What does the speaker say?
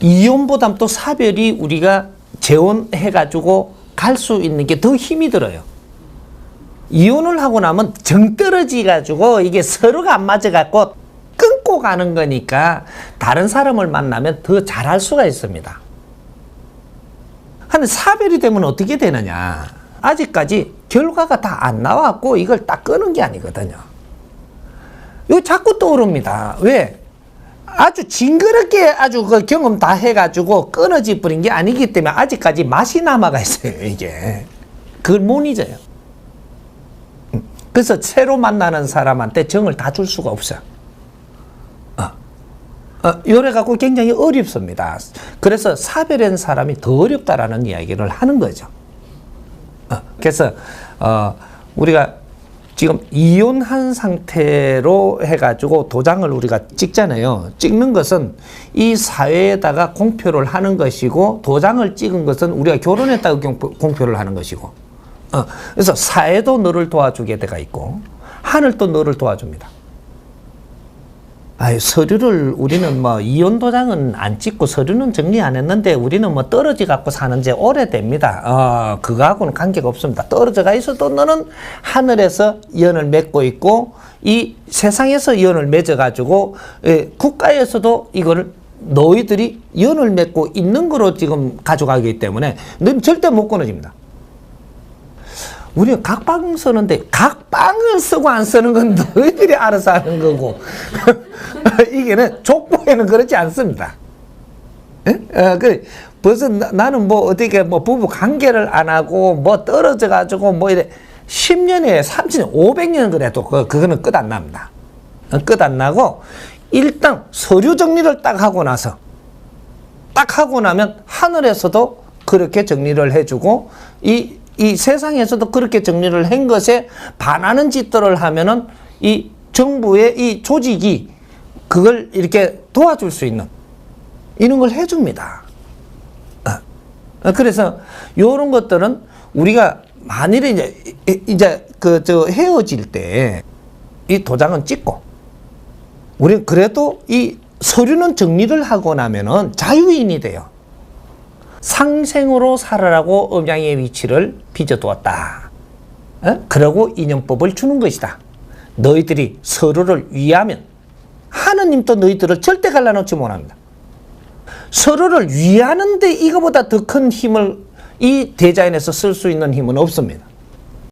이혼보다 또 사별이 우리가 재혼해가지고 갈 수 있는 게 더 힘이 들어요. 이혼을 하고 나면 정 떨어지가지고 이게 서로가 안 맞아갖고 끊고 가는 거니까 다른 사람을 만나면 더 잘할 수가 있습니다. 근데 사별이 되면 어떻게 되느냐? 아직까지 결과가 다 안 나왔고 이걸 딱 끄는 게 아니거든요. 이거 자꾸 떠오릅니다. 왜? 아주 징그럽게 아주 그 경험 다 해가지고 끊어지 버린 게 아니기 때문에 아직까지 맛이 남아가 있어요, 이게. 그걸 못 잊어요. 음. 그래서 새로 만나는 사람한테 정을 다 줄 수가 없어요. 어. 어, 요래 갖고 굉장히 어렵습니다. 그래서 사별한 사람이 더 어렵다라는 이야기를 하는 거죠. 어, 그래서 어, 우리가 지금 이혼한 상태로 해가지고 도장을 우리가 찍잖아요. 찍는 것은 이 사회에다가 공표를 하는 것이고 도장을 찍은 것은 우리가 결혼했다고 공표- 공표를 하는 것이고. 어, 그래서 사회도 너를 도와주게 돼가 있고 하늘도 너를 도와줍니다. 아유, 서류를 우리는 뭐 이혼 도장은 안 찍고 서류는 정리 안 했는데 우리는 뭐 떨어져 갖고 사는 지 오래됩니다. 어, 그거하고는 관계가 없습니다. 떨어져가 있어도 너는 하늘에서 연을 맺고 있고 이 세상에서 연을 맺어 가지고 예, 국가에서도 이거를 너희들이 연을 맺고 있는 거로 지금 가져가기 때문에 너는 절대 못 끊어집니다. 우리가 각방 쓰는데 각방을 쓰고 안 쓰는 건 너희들이 알아서 하는 거고 이게는 족보에는 그렇지 않습니다. 예? 어, 그 벌써 나, 는뭐 어떻게 뭐 부부 관계를 안 하고 뭐 떨어져 가지고 뭐 이래 10년에 30년, 500년 그래도 그, 그거는 끝 안 납니다. 어, 끝안 나고 일단 서류 정리를 딱 하고 나서 딱 하고 나면 하늘에서도 그렇게 정리를 해주고 이, 이 세상에서도 그렇게 정리를 한 것에 반하는 짓들을 하면은 이 정부의 이 조직이 그걸 이렇게 도와줄 수 있는 이런 걸 해줍니다. 어. 그래서 이런 것들은 우리가 만일에 이제 이- 이제 그 저 헤어질 때 이 도장은 찍고 우리는 그래도 이 서류는 정리를 하고 나면은 자유인이 돼요. 상생으로 살아라고 음양의 위치를 빚어두었다. 어? 그러고 인연법을 주는 것이다. 너희들이 서로를 위하면 하느님도 너희들을 절대 갈라놓지 못합니다. 서로를 위하는데 이거보다 더 큰 힘을 이 대자연에서 쓸 수 있는 힘은 없습니다.